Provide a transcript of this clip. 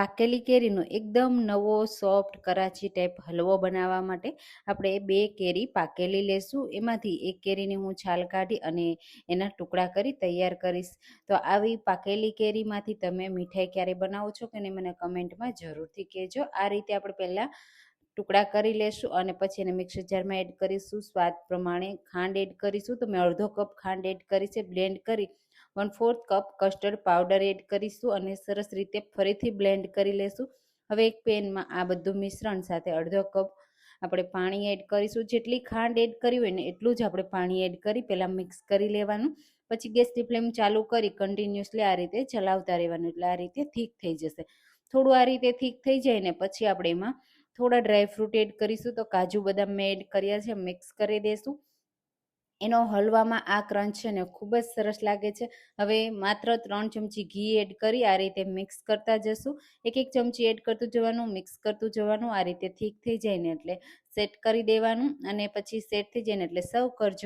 પાકેલી કેરીનો એકદમ નવો સોફ્ટ કરાચી ટાઈપ હલવો બનાવવા માટે આપણે બે કેરી પાકેલી લેશું. એમાંથી એક કેરીની હું છાલ કાઢી અને એના ટુકડા કરી તૈયાર કરીશ. તો આવી પાકેલી કેરીમાંથી તમે મીઠાઈ ક્યારે બનાવો છો કે નહીં મને કમેન્ટમાં જરૂરથી કહેજો. આ રીતે આપણે પહેલાં ટુકડા કરી લેશું અને પછી એને મિક્સર જારમાં એડ કરીશું. સ્વાદ પ્રમાણે ખાંડ એડ કરીશું. તો મેં અડધો કપ ખાંડ એડ કરી છે. બ્લેન્ડ કરી one fourth cup custard powder add કરીશું અને સરસ રીતે ફરીથી બ્લેન્ડ કરી લેશું. હવે એક પેનમાં આ બધું મિશ્રણ સાથે અડધો કપ આપણે પાણી એડ કરીશું. જેટલી ખાંડ એડ કરી હોય ને એટલું જ આપણે પાણી એડ કરી પહેલાં મિક્સ કરી લેવાનું. પછી ગેસની ફ્લેમ ચાલુ કરી કન્ટિન્યુઅસલી આ રીતે ચલાવતા રહેવાનું. એટલે આ રીતે થીક થઈ જશે. થોડું આ રીતે થીક થઈ જાય ને પછી આપણે એમાં થોડા ડ્રાય ફ્રૂટ એડ કરીશું. તો કાજુ બદામ મેં એડ કર્યા છે. મિક્સ કરી દઈશું એનો હલવામાં આ ક્રંચ છે ને ખૂબ જ સરસ લાગે છે. હવે માત્ર ત્રણ ચમચી ઘી એડ કરી આ રીતે મિક્સ કરતા જશું. એક એક ચમચી એડ કરતું જવાનું, મિક્સ કરતું જવાનું, આ રીતે થીક થઈ જાય ને એટલે સેટ કરી દેવાનું અને પછી સેટ થઈ જાય ને એટલે સર્વ કરજો.